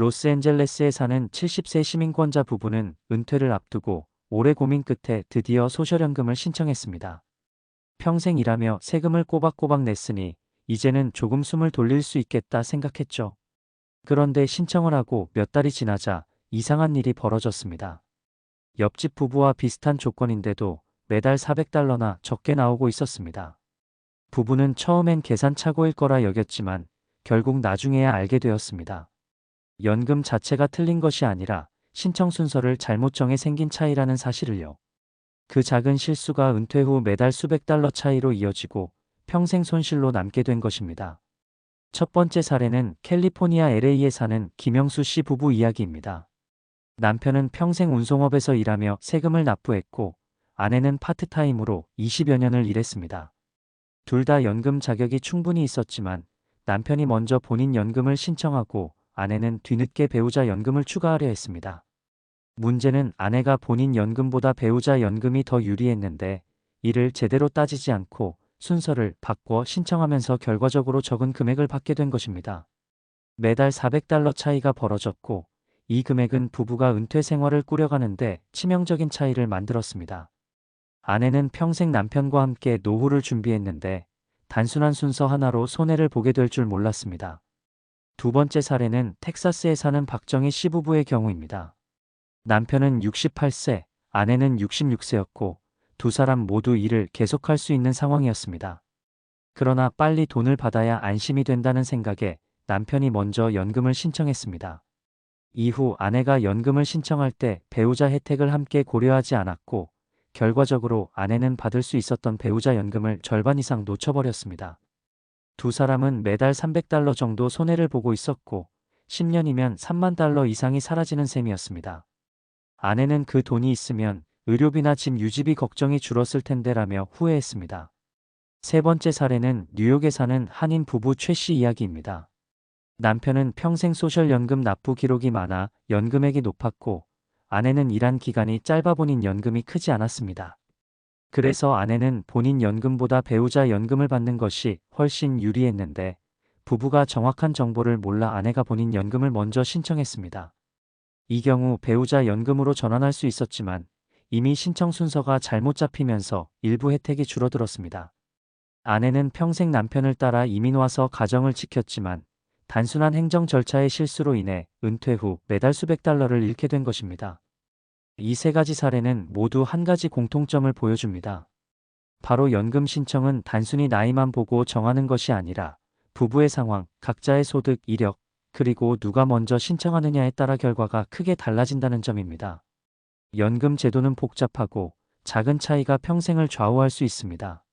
로스앤젤레스에 사는 70세 시민권자 부부는 은퇴를 앞두고 오래 고민 끝에 드디어 소셜연금을 신청했습니다. 평생 일하며 세금을 꼬박꼬박 냈으니 이제는 조금 숨을 돌릴 수 있겠다 생각했죠. 그런데 신청을 하고 몇 달이 지나자 이상한 일이 벌어졌습니다. 옆집 부부와 비슷한 조건인데도 매달 400달러나 적게 나오고 있었습니다. 부부는 처음엔 계산착오일 거라 여겼지만 결국 나중에야 알게 되었습니다. 연금 자체가 틀린 것이 아니라 신청 순서를 잘못 정해 생긴 차이라는 사실을요. 그 작은 실수가 은퇴 후 매달 수백 달러 차이로 이어지고 평생 손실로 남게 된 것입니다. 첫 번째 사례는 캘리포니아 LA에 사는 김영수 씨 부부 이야기입니다. 남편은 평생 운송업에서 일하며 세금을 납부했고 아내는 파트타임으로 20여 년을 일했습니다. 둘 다 연금 자격이 충분히 있었지만 남편이 먼저 본인 연금을 신청하고 아내는 뒤늦게 배우자 연금을 추가하려 했습니다. 문제는 아내가 본인 연금보다 배우자 연금이 더 유리했는데 이를 제대로 따지지 않고 순서를 바꿔 신청하면서 결과적으로 적은 금액을 받게 된 것입니다. 매달 400달러 차이가 벌어졌고 이 금액은 부부가 은퇴 생활을 꾸려가는데 치명적인 차이를 만들었습니다. 아내는 평생 남편과 함께 노후를 준비했는데 단순한 순서 하나로 손해를 보게 될 줄 몰랐습니다. 두 번째 사례는 텍사스에 사는 박정희 씨 부부의 경우입니다. 남편은 68세, 아내는 66세였고 두 사람 모두 일을 계속할 수 있는 상황이었습니다. 그러나 빨리 돈을 받아야 안심이 된다는 생각에 남편이 먼저 연금을 신청했습니다. 이후 아내가 연금을 신청할 때 배우자 혜택을 함께 고려하지 않았고 결과적으로 아내는 받을 수 있었던 배우자 연금을 절반 이상 놓쳐버렸습니다. 두 사람은 매달 300달러 정도 손해를 보고 있었고 10년이면 3만 달러 이상이 사라지는 셈이었습니다. 아내는 그 돈이 있으면 의료비나 집 유지비 걱정이 줄었을 텐데라며 후회했습니다. 세 번째 사례는 뉴욕에 사는 한인 부부 최 씨 이야기입니다. 남편은 평생 소셜연금 납부 기록이 많아 연금액이 높았고 아내는 일한 기간이 짧아 본인 연금이 크지 않았습니다. 그래서 아내는 본인 연금보다 배우자 연금을 받는 것이 훨씬 유리했는데 부부가 정확한 정보를 몰라 아내가 본인 연금을 먼저 신청했습니다. 이 경우 배우자 연금으로 전환할 수 있었지만 이미 신청 순서가 잘못 잡히면서 일부 혜택이 줄어들었습니다. 아내는 평생 남편을 따라 이민 와서 가정을 지켰지만 단순한 행정 절차의 실수로 인해 은퇴 후 매달 수백 달러를 잃게 된 것입니다. 이 세 가지 사례는 모두 한 가지 공통점을 보여줍니다. 바로 연금 신청은 단순히 나이만 보고 정하는 것이 아니라 부부의 상황, 각자의 소득, 이력, 그리고 누가 먼저 신청하느냐에 따라 결과가 크게 달라진다는 점입니다. 연금 제도는 복잡하고 작은 차이가 평생을 좌우할 수 있습니다.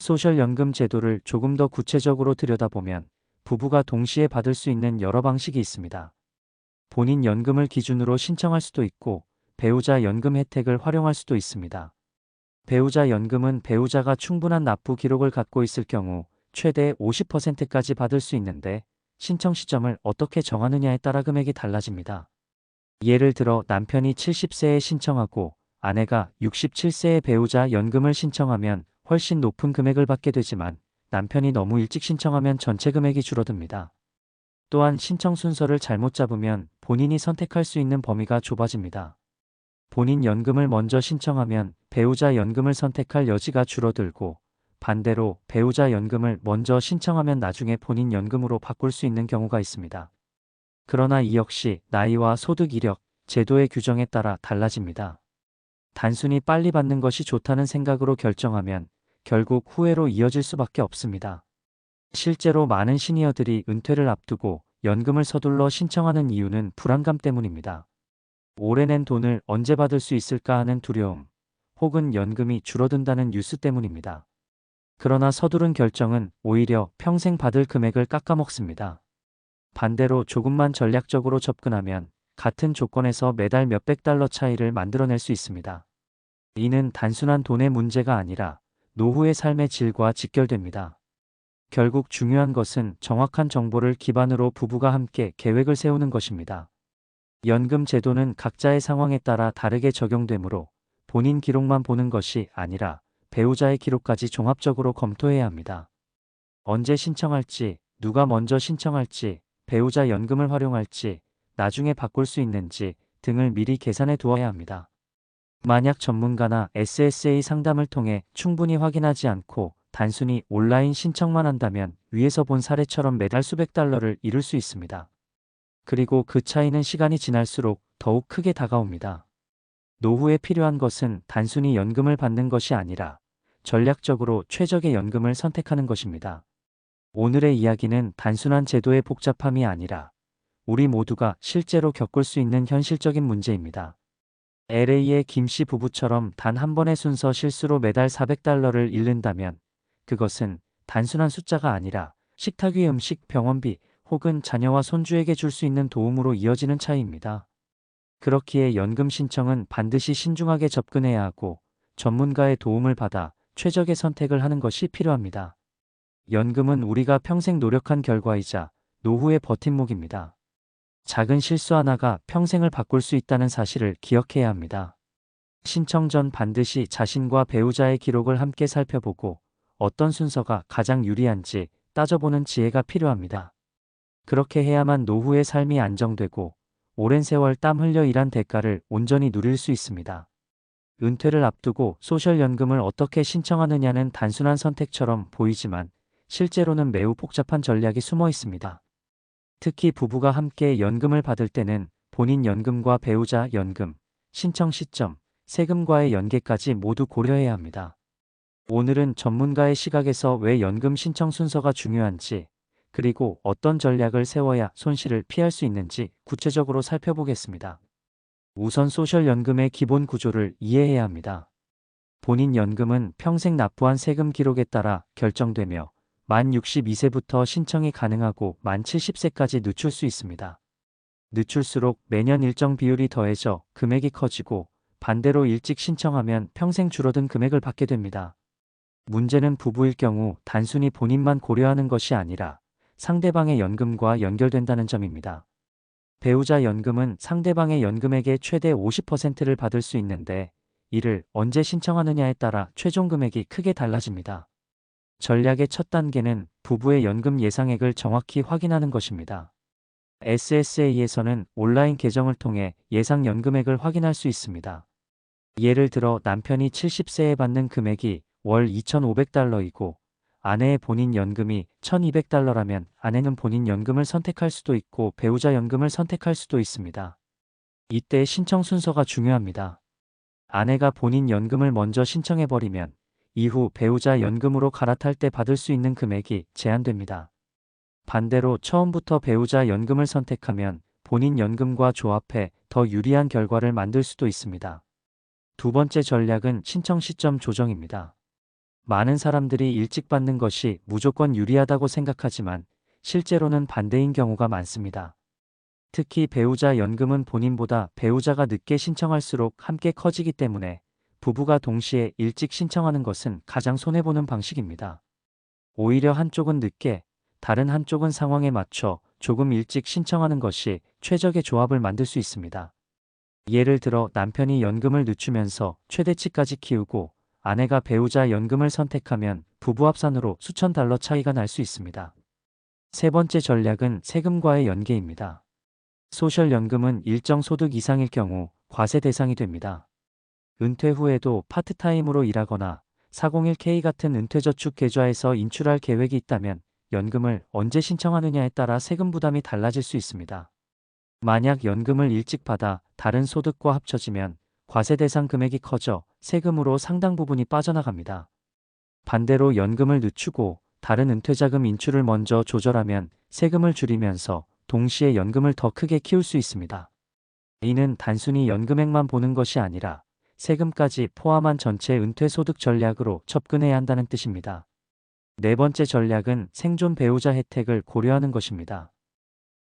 소셜연금 제도를 조금 더 구체적으로 들여다보면 부부가 동시에 받을 수 있는 여러 방식이 있습니다. 본인 연금을 기준으로 신청할 수도 있고 배우자 연금 혜택을 활용할 수도 있습니다. 배우자 연금은 배우자가 충분한 납부 기록을 갖고 있을 경우 최대 50%까지 받을 수 있는데 신청 시점을 어떻게 정하느냐에 따라 금액이 달라집니다. 예를 들어 남편이 70세에 신청하고 아내가 67세에 배우자 연금을 신청하면 훨씬 높은 금액을 받게 되지만 남편이 너무 일찍 신청하면 전체 금액이 줄어듭니다. 또한 신청 순서를 잘못 잡으면 본인이 선택할 수 있는 범위가 좁아집니다. 본인 연금을 먼저 신청하면 배우자 연금을 선택할 여지가 줄어들고 반대로 배우자 연금을 먼저 신청하면 나중에 본인 연금으로 바꿀 수 있는 경우가 있습니다. 그러나 이 역시 나이와 소득 이력, 제도의 규정에 따라 달라집니다. 단순히 빨리 받는 것이 좋다는 생각으로 결정하면 결국 후회로 이어질 수밖에 없습니다. 실제로 많은 시니어들이 은퇴를 앞두고 연금을 서둘러 신청하는 이유는 불안감 때문입니다. 오래 낸 돈을 언제 받을 수 있을까 하는 두려움, 혹은 연금이 줄어든다는 뉴스 때문입니다. 그러나 서두른 결정은 오히려 평생 받을 금액을 깎아먹습니다. 반대로 조금만 전략적으로 접근하면 같은 조건에서 매달 몇백 달러 차이를 만들어낼 수 있습니다. 이는 단순한 돈의 문제가 아니라 노후의 삶의 질과 직결됩니다. 결국 중요한 것은 정확한 정보를 기반으로 부부가 함께 계획을 세우는 것입니다. 연금 제도는 각자의 상황에 따라 다르게 적용되므로 본인 기록만 보는 것이 아니라 배우자의 기록까지 종합적으로 검토해야 합니다. 언제 신청할지, 누가 먼저 신청할지, 배우자 연금을 활용할지, 나중에 바꿀 수 있는지 등을 미리 계산해 두어야 합니다. 만약 전문가나 SSA 상담을 통해 충분히 확인하지 않고 단순히 온라인 신청만 한다면 위에서 본 사례처럼 매달 수백 달러를 잃을 수 있습니다. 그리고 그 차이는 시간이 지날수록 더욱 크게 다가옵니다. 노후에 필요한 것은 단순히 연금을 받는 것이 아니라 전략적으로 최적의 연금을 선택하는 것입니다. 오늘의 이야기는 단순한 제도의 복잡함이 아니라 우리 모두가 실제로 겪을 수 있는 현실적인 문제입니다. LA의 김씨 부부처럼 단 한 번의 순서 실수로 매달 400달러를 잃는다면 그것은 단순한 숫자가 아니라 식탁 위 음식, 병원비 혹은 자녀와 손주에게 줄 수 있는 도움으로 이어지는 차이입니다. 그렇기에 연금 신청은 반드시 신중하게 접근해야 하고 전문가의 도움을 받아 최적의 선택을 하는 것이 필요합니다. 연금은 우리가 평생 노력한 결과이자 노후의 버팀목입니다. 작은 실수 하나가 평생을 바꿀 수 있다는 사실을 기억해야 합니다. 신청 전 반드시 자신과 배우자의 기록을 함께 살펴보고 어떤 순서가 가장 유리한지 따져보는 지혜가 필요합니다. 그렇게 해야만 노후의 삶이 안정되고 오랜 세월 땀 흘려 일한 대가를 온전히 누릴 수 있습니다. 은퇴를 앞두고 소셜연금을 어떻게 신청하느냐는 단순한 선택처럼 보이지만 실제로는 매우 복잡한 전략이 숨어 있습니다. 특히 부부가 함께 연금을 받을 때는 본인 연금과 배우자 연금, 신청 시점, 세금과의 연계까지 모두 고려해야 합니다. 오늘은 전문가의 시각에서 왜 연금 신청 순서가 중요한지, 그리고 어떤 전략을 세워야 손실을 피할 수 있는지 구체적으로 살펴보겠습니다. 우선 소셜연금의 기본 구조를 이해해야 합니다. 본인 연금은 평생 납부한 세금 기록에 따라 결정되며 만 62세부터 신청이 가능하고 만 70세까지 늦출 수 있습니다. 늦출수록 매년 일정 비율이 더해져 금액이 커지고 반대로 일찍 신청하면 평생 줄어든 금액을 받게 됩니다. 문제는 부부일 경우 단순히 본인만 고려하는 것이 아니라 상대방의 연금과 연결된다는 점입니다. 배우자 연금은 상대방의 연금액의 최대 50%를 받을 수 있는데 이를 언제 신청하느냐에 따라 최종 금액이 크게 달라집니다. 전략의 첫 단계는 부부의 연금 예상액을 정확히 확인하는 것입니다. SSA에서는 온라인 계정을 통해 예상 연금액을 확인할 수 있습니다. 예를 들어 남편이 70세에 받는 금액이 월 2,500달러이고 아내의 본인 연금이 1,200달러라면 아내는 본인 연금을 선택할 수도 있고 배우자 연금을 선택할 수도 있습니다. 이때 신청 순서가 중요합니다. 아내가 본인 연금을 먼저 신청해버리면 이후 배우자 연금으로 갈아탈 때 받을 수 있는 금액이 제한됩니다. 반대로 처음부터 배우자 연금을 선택하면 본인 연금과 조합해 더 유리한 결과를 만들 수도 있습니다. 두 번째 전략은 신청 시점 조정입니다. 많은 사람들이 일찍 받는 것이 무조건 유리하다고 생각하지만 실제로는 반대인 경우가 많습니다. 특히 배우자 연금은 본인보다 배우자가 늦게 신청할수록 함께 커지기 때문에 부부가 동시에 일찍 신청하는 것은 가장 손해보는 방식입니다. 오히려 한쪽은 늦게, 다른 한쪽은 상황에 맞춰 조금 일찍 신청하는 것이 최적의 조합을 만들 수 있습니다. 예를 들어 남편이 연금을 늦추면서 최대치까지 키우고 아내가 배우자 연금을 선택하면 부부 합산으로 수천 달러 차이가 날 수 있습니다. 세 번째 전략은 세금과의 연계입니다. 소셜연금은 일정 소득 이상일 경우 과세 대상이 됩니다. 은퇴 후에도 파트타임으로 일하거나 401k 같은 은퇴저축 계좌에서 인출할 계획이 있다면 연금을 언제 신청하느냐에 따라 세금 부담이 달라질 수 있습니다. 만약 연금을 일찍 받아 다른 소득과 합쳐지면 과세 대상 금액이 커져 세금으로 상당 부분이 빠져나갑니다. 반대로 연금을 늦추고 다른 은퇴자금 인출을 먼저 조절하면 세금을 줄이면서 동시에 연금을 더 크게 키울 수 있습니다. 이는 단순히 연금액만 보는 것이 아니라 세금까지 포함한 전체 은퇴소득 전략으로 접근해야 한다는 뜻입니다. 네 번째 전략은 생존 배우자 혜택을 고려하는 것입니다.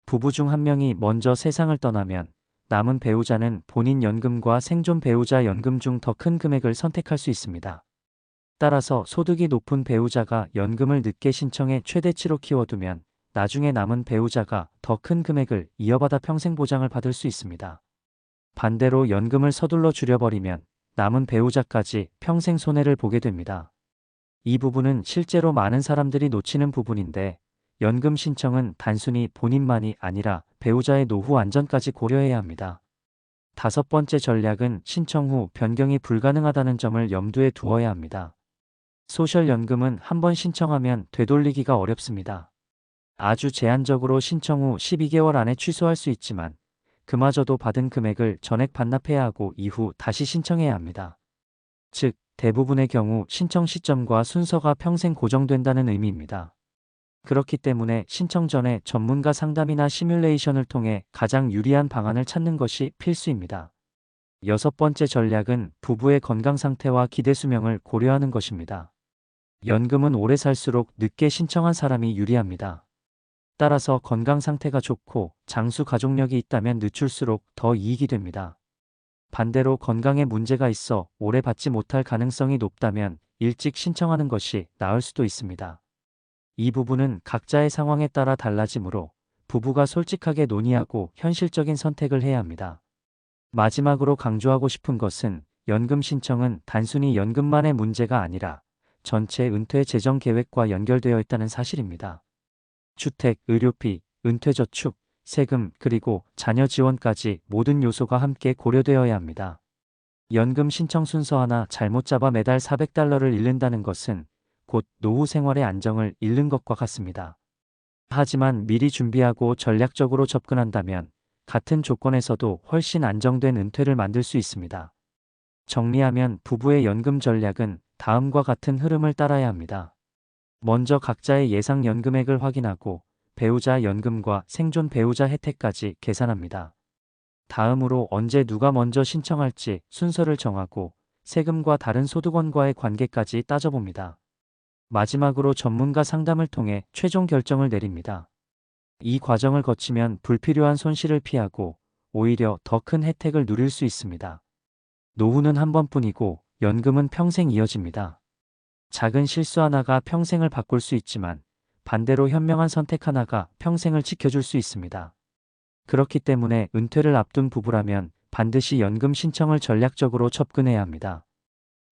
부부 중 한 명이 먼저 세상을 떠나면 남은 배우자는 본인 연금과 생존 배우자 연금 중 더 큰 금액을 선택할 수 있습니다. 따라서 소득이 높은 배우자가 연금을 늦게 신청해 최대치로 키워두면 나중에 남은 배우자가 더 큰 금액을 이어받아 평생 보장을 받을 수 있습니다. 반대로 연금을 서둘러 줄여버리면 남은 배우자까지 평생 손해를 보게 됩니다. 이 부분은 실제로 많은 사람들이 놓치는 부분인데 연금 신청은 단순히 본인만이 아니라 배우자의 노후 안전까지 고려해야 합니다. 다섯 번째 전략은 신청 후 변경이 불가능하다는 점을 염두에 두어야 합니다. 소셜연금은 한 번 신청하면 되돌리기가 어렵습니다. 아주 제한적으로 신청 후 12개월 안에 취소할 수 있지만 그마저도 받은 금액을 전액 반납해야 하고 이후 다시 신청해야 합니다. 즉, 대부분의 경우 신청 시점과 순서가 평생 고정된다는 의미입니다. 그렇기 때문에 신청 전에 전문가 상담이나 시뮬레이션을 통해 가장 유리한 방안을 찾는 것이 필수입니다. 여섯 번째 전략은 부부의 건강 상태와 기대 수명을 고려하는 것입니다. 연금은 오래 살수록 늦게 신청한 사람이 유리합니다. 따라서 건강 상태가 좋고 장수 가족력이 있다면 늦출수록 더 이익이 됩니다. 반대로 건강에 문제가 있어 오래 받지 못할 가능성이 높다면 일찍 신청하는 것이 나을 수도 있습니다. 이 부분은 각자의 상황에 따라 달라지므로 부부가 솔직하게 논의하고 현실적인 선택을 해야 합니다. 마지막으로 강조하고 싶은 것은 연금 신청은 단순히 연금만의 문제가 아니라 전체 은퇴 재정 계획과 연결되어 있다는 사실입니다. 주택, 의료비, 은퇴저축, 세금, 그리고 자녀 지원까지 모든 요소가 함께 고려되어야 합니다. 연금 신청 순서 하나 잘못 잡아 매달 400달러를 잃는다는 것은 곧 노후 생활의 안정을 잃는 것과 같습니다. 하지만 미리 준비하고 전략적으로 접근한다면 같은 조건에서도 훨씬 안정된 은퇴를 만들 수 있습니다. 정리하면 부부의 연금 전략은 다음과 같은 흐름을 따라야 합니다. 먼저 각자의 예상 연금액을 확인하고 배우자 연금과 생존 배우자 혜택까지 계산합니다. 다음으로 언제 누가 먼저 신청할지 순서를 정하고 세금과 다른 소득원과의 관계까지 따져봅니다. 마지막으로 전문가 상담을 통해 최종 결정을 내립니다. 이 과정을 거치면 불필요한 손실을 피하고 오히려 더 큰 혜택을 누릴 수 있습니다. 노후는 한 번뿐이고 연금은 평생 이어집니다. 작은 실수 하나가 평생을 바꿀 수 있지만 반대로 현명한 선택 하나가 평생을 지켜줄 수 있습니다. 그렇기 때문에 은퇴를 앞둔 부부라면 반드시 연금 신청을 전략적으로 접근해야 합니다.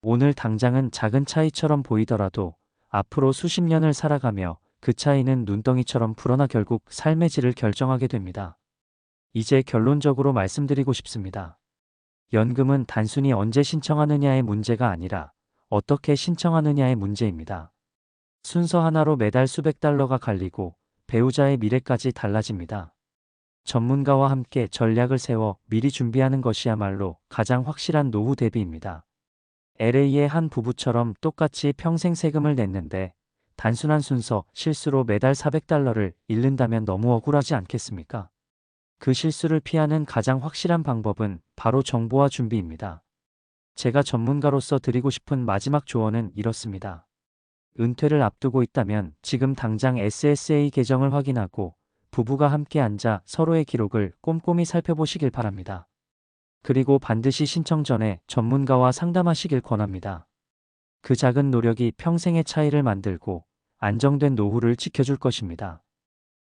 오늘 당장은 작은 차이처럼 보이더라도 앞으로 수십 년을 살아가며 그 차이는 눈덩이처럼 불어나 결국 삶의 질을 결정하게 됩니다. 이제 결론적으로 말씀드리고 싶습니다. 연금은 단순히 언제 신청하느냐의 문제가 아니라 어떻게 신청하느냐의 문제입니다. 순서 하나로 매달 수백 달러가 갈리고 배우자의 미래까지 달라집니다. 전문가와 함께 전략을 세워 미리 준비하는 것이야말로 가장 확실한 노후 대비입니다. LA의 한 부부처럼 똑같이 평생 세금을 냈는데 단순한 순서, 실수로 매달 400달러를 잃는다면 너무 억울하지 않겠습니까? 그 실수를 피하는 가장 확실한 방법은 바로 정보와 준비입니다. 제가 전문가로서 드리고 싶은 마지막 조언은 이렇습니다. 은퇴를 앞두고 있다면 지금 당장 SSA 계정을 확인하고 부부가 함께 앉아 서로의 기록을 꼼꼼히 살펴보시길 바랍니다. 그리고 반드시 신청 전에 전문가와 상담하시길 권합니다. 그 작은 노력이 평생의 차이를 만들고 안정된 노후를 지켜줄 것입니다.